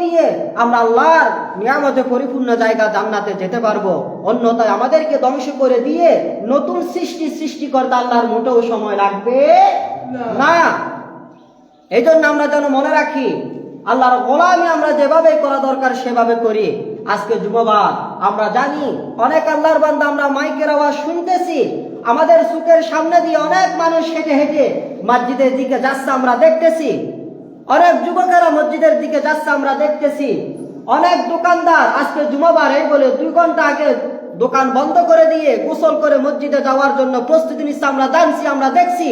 দিয়ে আমরা আল্লাহর নিয়ামতে পরিপূর্ণ জায়গা জান্নাতে যেতে পারব। অন্যথায় আমাদেরকে ধ্বংস করে দিয়ে নতুন সৃষ্টি সৃষ্টি করতে আল্লাহর মোটেও সময় লাগবে না। এই জন্য আমরা যেন মনে রাখি, আল্লাহর গোলামি আমরা যেভাবে করা দরকার সেভাবে করি। আজকে যুববার আমরা জানি অনেক আল্লাহর বান্দা আমরা মাইকের আওয়াজ শুনতেছি, আমাদের সুখের সামনে দিয়ে অনেক মানুষ হেঁটে হেঁটে মসজিদের দিকে যাচ্ছে, আমরা দেখতেছি। অনেক যুবকেরা মসজিদের দিকে যাচ্ছে, আমরা দেখতেছি। অনেক দোকানদার আজকে জুমাবার, এই বলে দুই ঘণ্টা আগে দোকান বন্ধ করে দিয়ে গোসল করে মসজিদে যাওয়ার জন্য প্রস্তুতি নিচ্ছে, আমরা জানছি, আমরা দেখছি।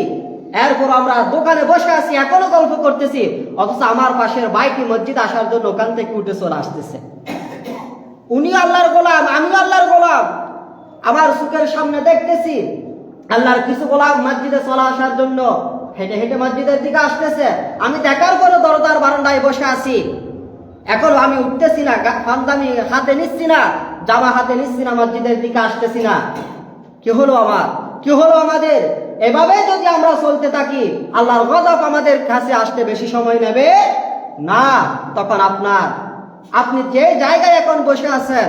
এরপর আমরা দোকানে বসে আছি, এখনও গল্প করতেছি। অথচ আমার পাশের বাইকে মসজিদ আসার জন্য ওখান থেকে উঠে চলে আসতেছে। উনি আল্লাহর গোলাম, আমি আল্লাহর গোলাম। আমার সুখের সামনে দেখতেছি, আল্লাহর কিছু গোলাম মসজিদে চলে আসার জন্য হেঁটে হেঁটে মসজিদের দিকে আসতেছে। আমি দেখার পরে দরজার বারান্দায় বসে আছি। এখন আমি উঠতেছি না পাঞ্জাবি হাতে নিচ্ছি না, জামা হাতে নিচ্ছি না, মসজিদের দিকে আসতেছি না। কি হলো আমার? কি হলো আমাদের? এভাবে যদি আমরা চলতে থাকি, আল্লাহর গজব আমাদের কাছে আসতে বেশি সময় নেবে? না, তখন আপনার আপনি যে জায়গায় এখন বসে আছেন,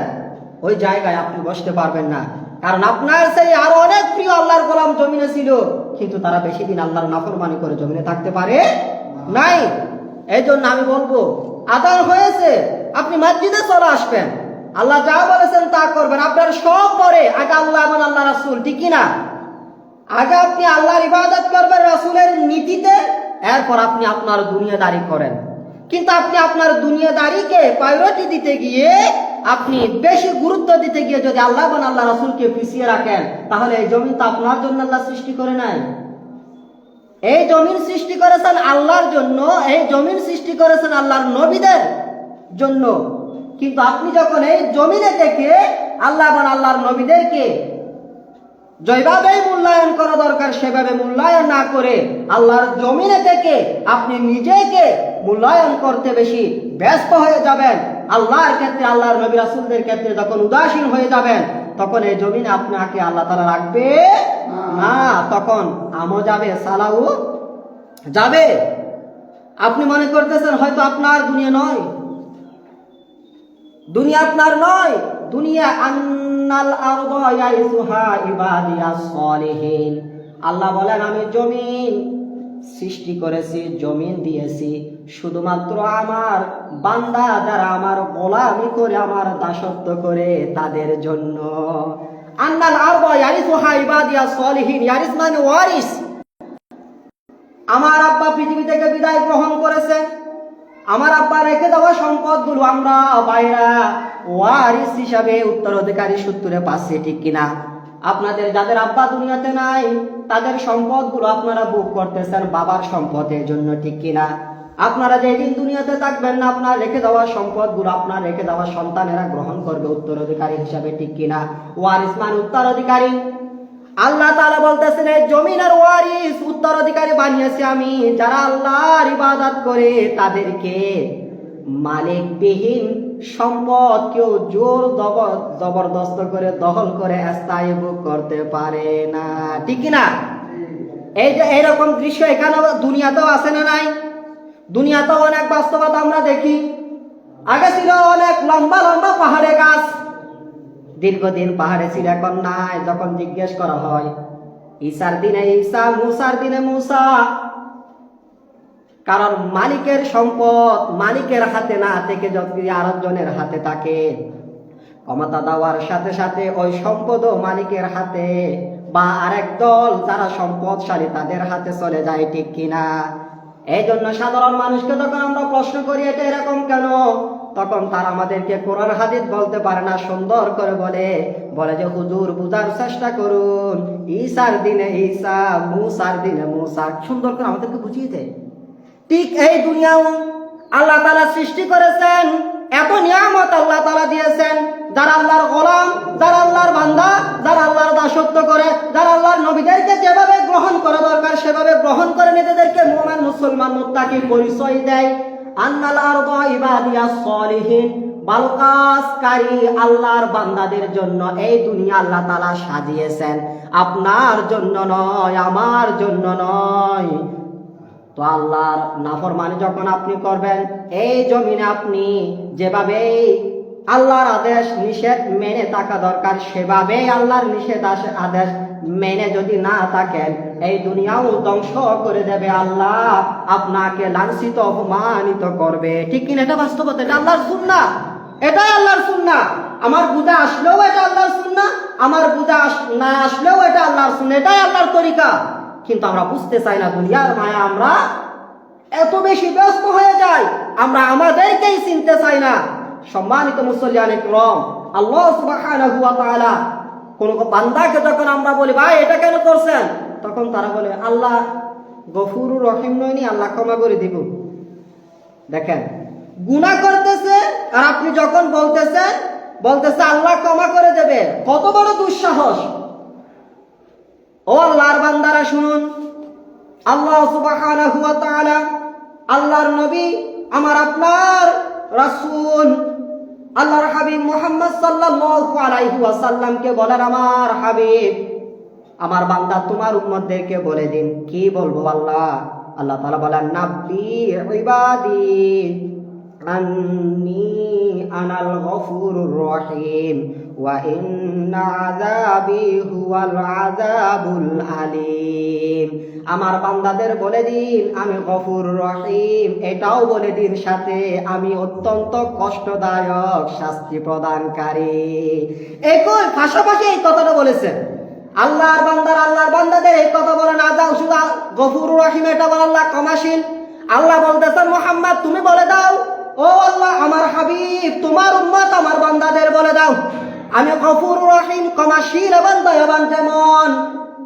ওই জায়গায় আপনি বসতে পারবেন না। কারণ আপনার সেই আরও অনেক প্রিয় আল্লাহর গোলাম জমিনে ছিল, কিন্তু তারা বেশি দিন আল্লাহর নাফরমানি করে জমিনে থাকতে পারে নাই। এই জন্য আমি বলব, আদান হয়েছে, আপনি মসজিদে চলে আসবেন। আল্লাহ যা বলেছেন তা করবেন। আপনার সব পরে আগে আল্লাহ এবং আল্লাহ রাসুল, ঠিক না আগে আপনি আল্লাহর ইবাদত করবেন রাসুলের নীতিতে, এরপর আপনি আপনার দুনিয়াদারি করেন। কিন্তু আপনি আপনার দুনিয়াদারিকে প্রায়োরিটি দিতে গিয়ে আপনি বেশি গুরুত্ব দিতে গিয়ে যদি আল্লাহ এবং আল্লাহ রাসুলকে পিছিয়ে রাখেন, তাহলে এই জমিন তো আপনার জন্য আল্লাহ সৃষ্টি করে নাই। এই জমিন সৃষ্টি করেছেন আল্লাহর জন্য, এই জমিন সৃষ্টি করেছেন আল্লাহর নবীদের জন্য। কিন্তু আপনি যখন এই জমিনে থেকে আল্লাহ এবং আল্লাহর নবীদেরকে যেভাবে মূল্যায়ন করা দরকার, সেভাবে মূল্যায়ন না করে আল্লাহর জমিনে থেকে আপনি নিজেকে মূল্যায়ন করতে বেশি ব্যস্ত হয়ে যাবেন। আল্লাহর ক্ষেত্রে আল্লাহর নবী রাসুলদের ক্ষেত্রে যখন উদাসীন হয়ে যাবেন তখন এই জমিনে আপনাকে আল্লাহ তালা রাখবে না তখন আমও যাবে সালাউ যাবে। আপনি মনে করতেছেন হয়তো আপনার দুনিয়া নয়। দুনিয়া আপনার নয়। দুনিয়া আন্নাল আল্লাহ বলেন আমি জমিন সৃষ্টি করেছি, জমিন দিয়েছি। শুধুমাত্র আমার বান্দা যারা আমার গোলামি করে, আমার দাসত্ব করে, তাদের জন্য। মানে আমার আব্বা পৃথিবী থেকে বিদায় গ্রহণ করেছে আমার আব্বা রেখে দেওয়া সম্পদগুলো আমরা বাইরা ওয়ারিস হিসাবে উত্তরাধিকারী সূত্রে পাচ্ছি, ঠিক কিনা? আপনাদের যাদের আব্বা দুনিয়াতে নাই, তাদের সম্পদগুলো আপনারা বুক করতেছেন বাবার সম্পদের জন্য ঠিক কিনা? আপনারা যেদিন দুনিয়াতে থাকবেন না, আপনার রেখে দেওয়া সম্পদগুলো আপনার রেখে দেওয়া সন্তানেরা গ্রহণ করবে উত্তরাধিকারী হিসাবে, ঠিক কিনা? ওয়ারিস মানে উত্তরাধিকারী। আল্লাহ তাআলা বলতেছেন জমিনের ওয়ারিস উত্তরাধিকারী বানিয়েছি আমি। যারা আল্লাহর ইবাদত করে, তাদেরকে মালিকবিহীন সম্পদ কেউ জোর জবরদস্ত করে দখল করে স্থায়ী ভোগ করতে পারে না। ঠিক না এই যে এইরকম দৃশ্য এখানে দুনিয়াতেও আছে না নাই? দুনিয়াতেও অনেক বাস্তবতা আমরা দেখি। আগে ছিল অনেক লম্বা লম্বা পাহাড়ে গাছ। দীর্ঘদিন পাহাড়ে ছিল, এখন নাই, যখন জিজ্ঞেস করা হয় ঈসার দিনে ঈসা মুসার দিনে মুসা কারণ মালিকের সম্পদ মালিকের হাতে না থেকে যদি আরেকজনের হাতে থাকে, ক্ষমতা দেওয়ার সাথে সাথে ওই সম্পদও মালিকের হাতে বা আরেক দল যারা সম্পদশালী তাদের হাতে চলে যায়, ঠিক কিনা এই জন্য সাধারণ মানুষকে যখন আমরা প্রশ্ন করি, এটা এরকম কেন? তখন তারা আমাদেরকে কোরআন, হাদিস বলতে পারে না, সুন্দর করে বলে বলে যে, হুজুর, বুঝার চেষ্টা করুন। ঈসার দিনে ঈসা মুসার দিনে মুসা। সুন্দর করে আমাদেরকে বুঝিয়ে দেয়। ঠিক এই দুনিয়াও আল্লাহ তালা সৃষ্টি করেছেন, এত নিয়ামত আল্লাহ তালা দিয়েছেন, যারা আল্লাহর গোলাম, যারা আল্লাহর বান্দা, যারা আল্লাহর দাসত্ব করে, যারা আল্লাহর নবীদেরকে যেভাবে গ্রহণ করা দরকার, সেভাবে গ্রহণ করে নিজেদেরকে মোমেন, মুসলমান, মুত্তাকি পরিচয় দেয়। সলিহিন বালকাসকারী আল্লাহর বান্দাদের জন্য এই দুনিয়া আল্লাহ তালা সাজিয়েছেন। আপনার জন্য নয়, আমার জন্য নয়। তো আল্লাহর নাফরমানি যখন আপনি করবেন, এই জমিনে আপনি যেভাবে আল্লাহর আদেশ নিষেধ মেনে থাকা দরকার, সেভাবেই আল্লাহর নিষেধ আদেশ মেনে যদি না থাকেন, এই দুনিয়াও ধ্বংস করে দেবে আল্লাহ, আপনাকে লাঞ্ছিত, অপমানিত করবে। ঠিক কিনা? এটা বাস্তবতা, এটা আল্লাহর সুন্না এটাই আল্লাহর সুন্না আমার বুঝা আসলেও এটা আল্লাহর সুন্না আমার বুঝা না আসলেও এটা আল্লাহর সুন্না এটাই আল্লাহর তরিকা। কিন্তু আমরা বুঝতে চাই না দুনিয়ার মায়া আমরা এত বেশি ব্যস্ত হয়ে যাই, আমরা আমাদেরকেই চিনতে চাই না। সম্মানিত মুসল্লিয়ান ইকরাম, আল্লাহ তাআলা কোন বান্দাকে যখন আমরা বলি, ভাই, এটা কেন করছেন? তখন তারা বলে, আল্লাহ গফুরুর রহিম নয়নি আল্লাহ ক্ষমা করে দিব। দেখেন, গুনাহ করতেছে আর আপনি যখন বলতেছেন, বলতেছে, আল্লাহ ক্ষমা করে দেবে কত বড় দুঃসাহস। ও আল্লাহর বান্দারা শুনুন। আল্লাহ সুবহানাহু ওয়া তাআলা আল্লাহর নবী, আমার আপনার রাসূল, আল্লাহর হাবিব মুহাম্মদ সাল্লাল্লাহু আলাইহি ওয়াসাল্লামকে বলেন, আমার হাবিব, আমার বান্দা তোমার উম্মতদেরকে বলে দিন। কি বলব আল্লাহ? আল্লাহ তাআলা বলেন নাব্বি ইবাদি। আনাল গফুরুর রহিম, ওয়া ইন্না আযাবি হুয়াল আযাবুল আলিম। আমার বান্দাদের বলে দিন, আমি গফুর রহিম। এটাও বলে দিন সাথে, আমি অত্যন্ত কষ্টদায়ক শাস্তি প্রদানকারী। একই পাশাপাশি এই কথাটা বলেছেন। আল্লাহর বান্দার, আল্লাহর বান্দাদের এই কথা বলে না যাও শুধু গফুর রহিম, এটা বলে আল্লাহ ক্ষমাশীল। আল্লাহ বলতেছেন, মোহাম্মদ, তুমি বলে দাও ও আল্লাহ, আমার হাবিব, তোমার উম্মত আমার বান্দাদের বলে দাও। আমি গফুর রহিম, ক্ষমাশীল এবং দয়াবান যেমন।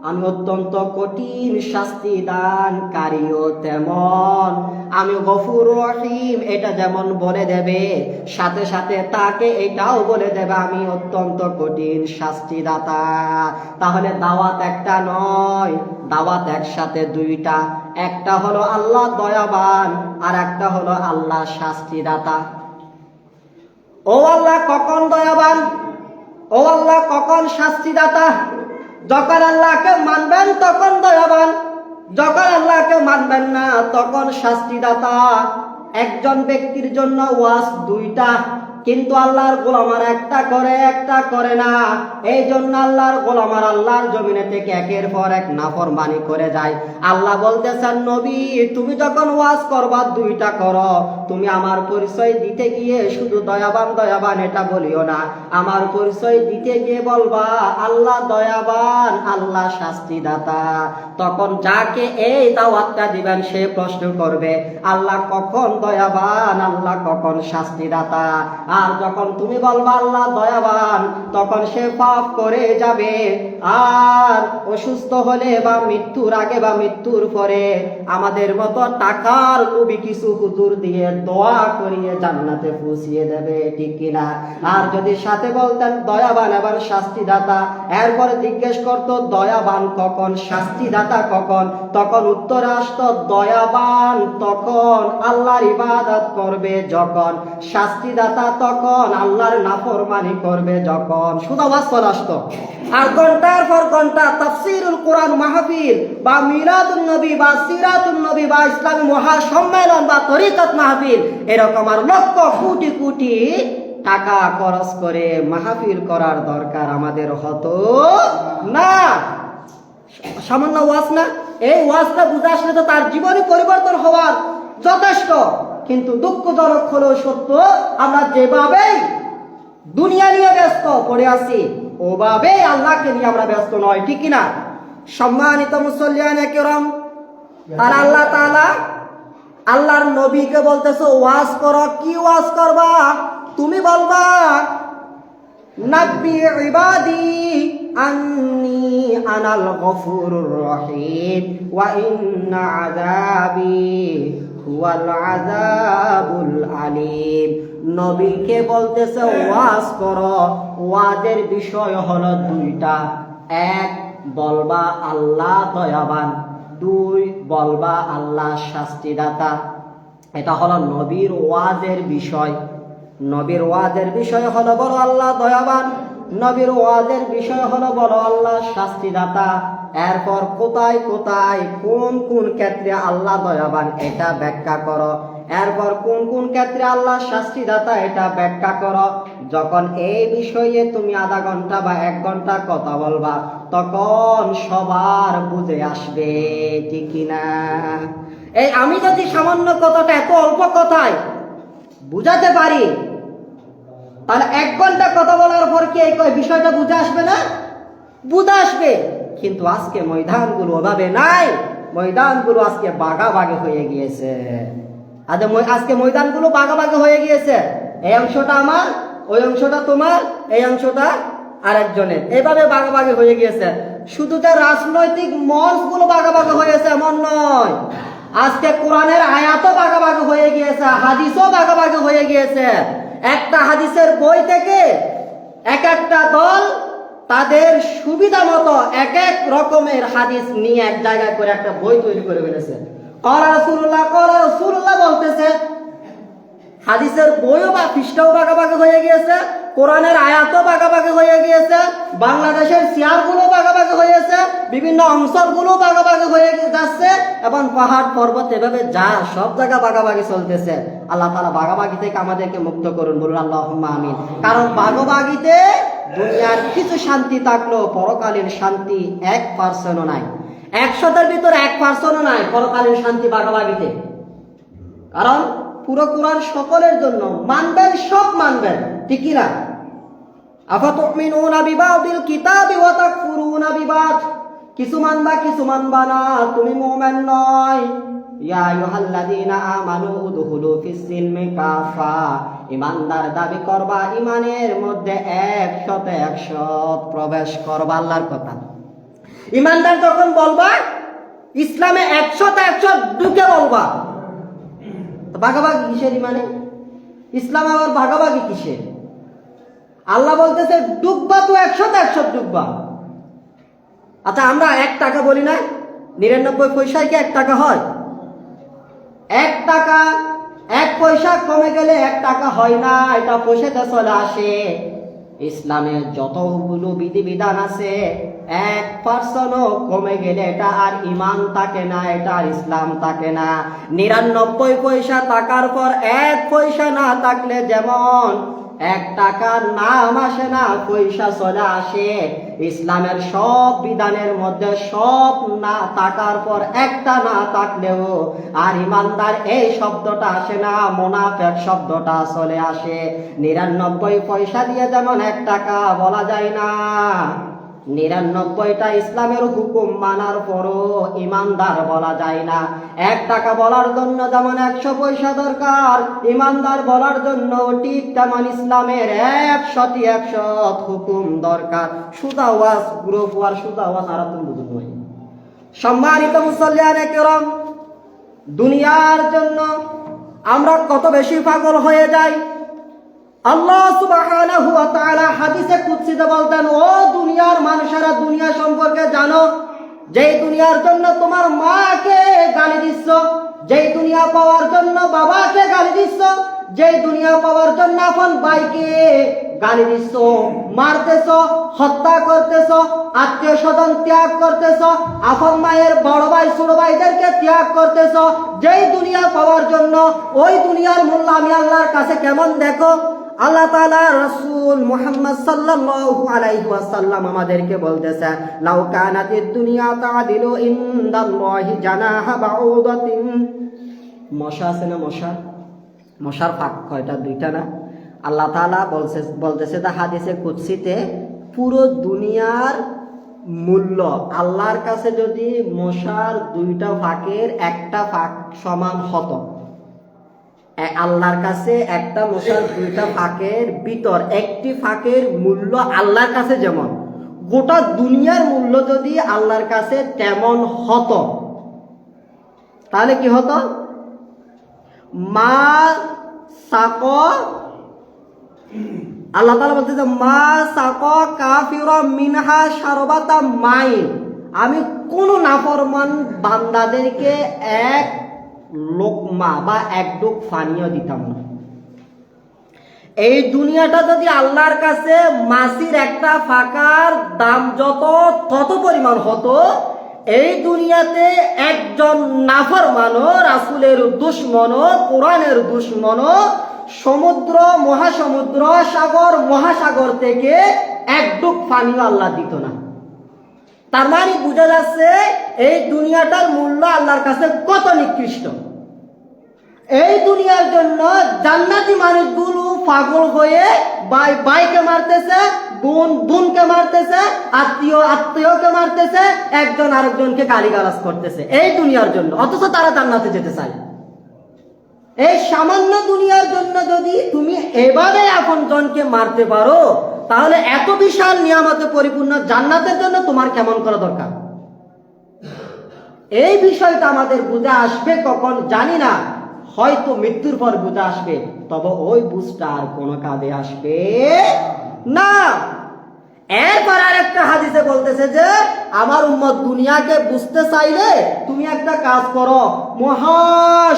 আমি অত্যন্ত কঠিন শাস্তি দানকারীও তেমন। আমি গফুর রহিম, এটা যেমন বলে দেবে, সাথে সাথে তাকে এটাও বলে দেবে, আমি অত্যন্ত কঠিন শাস্তিদাতা। তাহলে দাওয়াত একটা নয়, দাওয়াত একসাথে দুইটা। একটা হলো আল্লাহ দয়াবান, আর একটা হলো আল্লাহ শাস্তিদাতা। ও আল্লাহ কখন দয়াবান? ও আল্লাহ কখন শাস্তিদাতা? যখন আল্লাহকে মানবেন, তখন দয়াবান। যখন আল্লাহকে মানবেন না, তখন শাস্তিদাতা। একজন ব্যক্তির জন্য ওয়াজ দুইটা। কিন্তু আল্লাহর গোলামার একটা করে একটা করে না। এই জন্য আল্লাহর গোলামার আল্লাহর জমিনে থেকে একের পর এক নাফরমানি করে যায়। আল্লাহ বলতেছেন, নবী, তুমি যখন ওয়াজ করবা, দুইটা করো। তুমি আমার পরিচয় দিতে গিয়ে শুধু দয়াবান দয়াবান এটা বলিও না। আমার পরিচয় দিতে গিয়ে বলবা, আল্লাহ দয়াবান, আল্লাহ শাস্তিদাতা। তখন যাকে এই দাওয়াতটা দিবেন, সে প্রশ্ন করবে, আল্লাহ কখন দয়াবান, আল্লাহ কখন শাস্তিদাতা? আর যখন তুমি বলবা আল্লাহ দয়াবান, তখন সে পাপ করে যাবে। আর অসুস্থ হলে বা মৃত্যুর আগে বা মৃত্যুর পরে আমাদের মতো টাকার লোভী কিছু হুজুর দিয়ে দোয়া করিয়ে জান্নাতে পৌঁছিয়ে দেবে, ঠিক কিনা আর যদি সাথে বলতেন, দয়াবান এবং শাস্তিদাতা। এরপরে জিজ্ঞেস করতো, দয়াবান কখন? শাস্তিদাতা কখন? তখন উত্তর আসতো, দয়াবান তখন আল্লাহর ইবাদত করবে যখন শাস্তিদাতা তখন আল্লাহর নাফরমানি করবে, যখন আওয়াজ আসতো। আর ঘণ্টার পর ঘণ্টা তাফসিরুল কোরআন মাহফিল বা মিলাদুন নবী বা সিরাতুন নবী বা ইসলামী মহাসম্মেলন বা তরিকত মাহফিল, এরকম আর লক্ষ কোটি কোটি টাকা খরচ করে মাহফিল করার দরকার আমাদের হতো না। সামান্য ওয়াজ না? এই ওয়াজটা বুঝে আসলে তো তার জীবনে পরিবর্তন হওয়ার যথেষ্ট। কিন্তু দুঃখজনক হলেও সত্য, আমরা যেভাবেই দুনিয়া নিয়ে ব্যস্ত পড়ে আছি, ওভাবেই আল্লাহকে নিয়ে আমরা ব্যস্ত নয়, ঠিক কিনা? সম্মানিত মুসল্লিয়ান কেরম আর আল্লাহ তাআলা আল্লাহর নবীকে বলতেছো, ওয়াজ করো, কি ওয়াজ করবা? তুমি বলবা, নাব্বি ইবাদি আন্নি আনাল গফুরুর রহিম, ওয়া ইন্না আযাবি হুয়াল আযাবুল আলিম। নবীকে বলতেছে, ওয়াজ করো। ওয়াজের বিষয় হলো দুইটা। এক, বলবা আল্লাহ দয়াবান। দুই, বলবা আল্লাহ শাস্তিদাতা। এটা হলো নবীর ওয়াজের বিষয়। নবীর ওয়াজের বিষয় হলো বলো আল্লাহ দয়াবান। নবীর ওয়াজের বিষয় হলো বলো আল্লাহ শাস্তিদাতা। এরপর কোথায় কোথায় কোন কোন ক্ষেত্রে আল্লাহ দয়াবান এটা ব্যাখ্যা করো। এরপর কোন কোন ক্ষেত্রে আল্লাহ শাস্তিদাতা এটা ব্যাখ্যা করো। যখন এই বিষয়ে তুমি আধা ঘণ্টা বা এক ঘণ্টা কথা বলবা, তখন সবার বুঝে আসবে, ঠিক কিনা এই আমি যদি সামান্য কথাটা এত অল্প কথায় বুঝাতে পারি, তাহলে এক ঘণ্টা কথা বলার পর কি এই বিষয়টা বুঝে আসবে না? বুঝে আসবে। কিন্তু আজকে ময়দানগুলো ওভাবে নাই। ময়দানগুলো আজকে বাগাবাগে হয়ে গিয়েছে। আজ আজকে ময়দানগুলো বাগাবাগে হয়ে গিয়েছে। এই অংশটা আমার, ওই অংশটা তোমার, এই অংশটা আরেকজনের। এইভাবে বাগাবাগি হয়ে গিয়েছে। শুধু যে রাজনৈতিক মঞ্চগুলো বাগাবাগি হয়েছে এমন নয়। আজকে কোরআনের আয়াতও বাগাবাগি হয়ে গিয়েছে, হাদিসও বাগাবাগি হয়ে গিয়েছে। একটা হাদিসের বই থেকে এক একটা দল তাদের সুবিধা মতো এক এক রকমের হাদিস নিয়ে এক জায়গায় করে একটা বই তৈরি করে ফেলেছে। বলতেছে, হাদিসের বইও বা পৃষ্ঠাও বাগাবাগি হয়ে গিয়েছে, কোরআনের আয়াতও বাগাবাগি হয়ে গিয়েছে, বাংলাদেশের চেয়ারগুলো বাগাবাগি হয়েছে, বিভিন্ন অঞ্চলগুলো বাগাবাগি হয়ে যাচ্ছে এবং পাহাড় পর্বত এভাবে যা সব জায়গা বাগাবাগি চলতেছে, আল্লাহ তালা বাগাবাগি থেকে আমাদেরকে মুক্ত করুন, বলুন আল্লাহ আমিন। কারণ বাগাবাগিতে দুনিয়ার কিছু শান্তি থাকলেও পরকালীন শান্তি এক পার্সেন্টও নাই। একশোটার ভিতরে এক পার্সেন্টও নাই পরকালীন শান্তি বাগাবাগিতে কারণ পুরো কোরআন সকলের জন্য মানবেন, সব মানবেন, ঠিক না আফাতুমিনুনা বিবাদিল কিতাবি ওয়া তাকফুরুনা বিবাদ। কিছু মানবা কিছু মানবা না, তুমি মুমিন নয়। ইয়া আইয়ুহাল্লাযীনা আমানু উদখুলু ফিস সিলমি কাফা। ইমানদার দাবি করবা, ইমানের মধ্যে একশতে একশত প্রবেশ করবা আল্লাহর কথা। ইমানদার যখন বলবা, ইসলামে একশতে একশত ঢুকে বলবা ভাগাভাগি কিসের ইমানে? ইসলাম আবার ভাগাভাগি কিসের? আল্লাহ বলতেছে ডুববা তো একশো একশো ডুববা আচ্ছা আমরা এক টাকা বলি না, নিরানব্বই পয়সায় কি এক টাকা হয়? এক টাকা এক পয়সা কমে গেলে এক টাকা হয় না, এটা পয়সাতে চলে আসে। ইসলামের যতগুলো বিধিবিধান আছে, এক পার্সনও কমে গেলে এটা আর ইমান থাকে না, এটা আর ইসলাম থাকে না। নিরানব্বই পয়সা থাকার পর এক পয়সা না থাকলে যেমন এক টাকার নাম আসে না, পয়সা চলে আসে। ইসলামের সব বিধানের মধ্যে সব না তাকার পর একটা না থাকলেও আর ইমানদার এই শব্দটা আসে না, মোনাফেক শব্দটা চলে আসে। নিরানব্বই পয়সা দিয়ে যেমন এক টাকা বলা যায় না। নিরানব্বইটা ইসলামের হুকুম মানার পরও ইমানদার বলা যায় না। এক টাকা বলার জন্য যেমন একশো পয়সা দরকার, ইমানদার বলার জন্য ঠিক তেমন ইসলামের একশতি একশত হুকুম দরকার। সুদা ওয়াজ, গ্রুপ ওয়ার, সুদা ওয়াজ আর বুঝুন নয়। সম্মানিত মুসল্লিয়ানে কেরম, দুনিয়ার জন্য আমরা কত বেশি পাগল হয়ে যাই আল্লাহ সুবহানাহু ওয়া বলতেন, ও দুনিয়ার মানুষেরা দুনিয়া সম্পর্কে জানো, যেই দুনিয়ার জন্য তোমার মাকে গালি যেই দুনিয়া পাওয়ার জন্য বাবাকে গালি যেই দুনিয়া পাওয়ার জন্য আপন ভাইকে গালি হত্যা আত্মীয় স্বজন ত্যাগ মায়ের বড় ভাই ভাইদেরকে ত্যাগ যেই দুনিয়া পাওয়ার জন্য, ওই দুনিয়ার আল্লাহর কাছে কেমন দেখো? আল্লাহ তাআলা রাসূল মুহাম্মদ সাল্লাল্লাহু আলাইহি ওয়াসাল্লাম আমাদেরকে বলতেছে লাউ কানাতিদ দুনিয়া তাদিলু ইনদাল্লাহি জানাহা বাউদাতিন। মশা আছে না মশা? মশার ফাঁক কয়টা? দুইটা না? আল্লাহ তাআলা বলছে, বলতেছে তা হাদিসে কুদসিতে পুরো দুনিয়ার মূল্য, আল্লাহর কাছে যদি মশার দুইটা ফাঁকের একটা ফাঁক সমান হতো আল্লাহর কাছে একটা মশার দুইটা ফাঁকের ভিতর, একটি ফাঁকের মূল্য আল্লাহর কাছে যেমন। গোটা দুনিয়ার মূল্য যদি আল্লাহর কাছে তেমন হতো, তাহলে কি হতো? মা সাক, আল্লাহ তালা বলতেছে মা সাক কাফিরা মিনহা সারবাতা মাইন আমি কোন নাফরমান বান্দাদেরকে এক লোকমা বা এক ডুক পানীয় দিতাম। না এই দুনিয়াটা যদি আল্লাহর কাছে মাসির একটা ফাঁকার দাম যত, তত পরিমাণ হতো, এই দুনিয়াতে একজন নাফর মানো, রাসুলের দুশ্মন কোরআনের দুশ্মন সমুদ্র, মহাসমুদ্র, সাগর, মহাসাগর থেকে এক ডুব আল্লাহ দিত না। তার মানে বোঝা যাচ্ছে এই দুনিয়াটার মূল্য আল্লাহর কাছে কত নিকৃষ্ট। এই দুনিয়ার জন্য জান্নাতি মানুষগুলো পাগল হয়ে বাই বাইকে মারতেছে, বোন বোনকে মারতেছে, আত্মীয় আত্মীয়কে মারতেছে, একজন আরেকজনকে গালিগালাজ করতেছে এই দুনিয়ার জন্য। অথচ তারা জান্নাতে যেতে চায়। এই সামান্য দুনিয়ার জন্য যদি তুমি এভাবে আপন জনকে মারতে পারো তাহলে এত বিশাল নিয়ামতে পরিপূর্ণ জান্নাতের জন্য তোমার কেমন করা দরকার? এই বিষয়টা আমাদের বুঝে আসবে কখন? জানি না। হয়তো মৃত্যুর পর বুঝে আসবে। তবে ওই বুঝটা আর কোনো কাজে আসবে না। এরপর আর একটা হাদিসে বলতেছে যে, আমার উম্মত দুনিয়াকে বুঝতে চাইলে তুমি একটা কাজ করো। মহা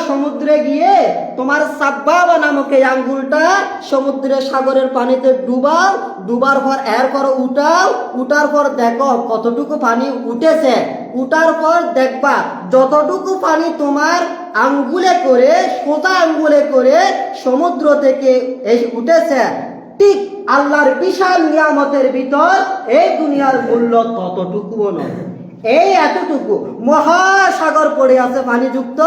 সমুদ্রে গিয়ে তোমার সাব্বাবা নামক এই আঙ্গুলটা সমুদ্রে সাগরের পানিতে ডুবাও। ডুবার পর এরপর উঠাও। উঠার পর দেখো কতটুকু পানি উঠেছে। উঠার পর দেখবা যতটুকু পানি তোমার আঙ্গুলে করে, সোজা আঙ্গুলে করে সমুদ্র থেকে এই উঠেছে ঠিক আল্লাহর বিশাল নিয়ামতের ভিতর এই দুনিয়ার মূল্য ততটুকুও নয়। এই এতটুকু মহাসাগর পড়ে আছে পানিযুক্ত,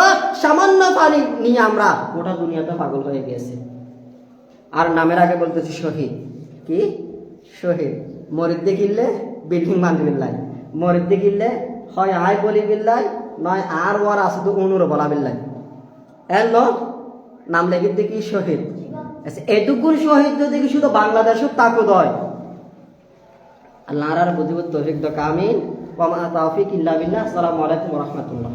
সামান্য পানি নিয়ে আমরা গোটা দুনিয়াতে পাগল হয়ে গেছে। আর নামের আগে বলতেছি শহীদ। কি? শহীদ। মরিদ দেখিলে বিল্ডিং বান্ধি বিল্লাই মরিদ দেখিলে হয় আয় বলি বিল্লাই নয় আর ওর আছে তো অনুর বলা বিল্লাই এর নাম লেগে দেখি শহীদ। আচ্ছা এটুকুন শহীদ যদি শুধু বাংলাদেশের তাকো হয় আল্লাহ আর বুঝিবুদ তৌফিক দা কামিন ওয়া মা তাওফিক ইল্লা বিল্লাহ। আসসালামু আলাইকুম ওয়া রাহমাতুল্লাহ।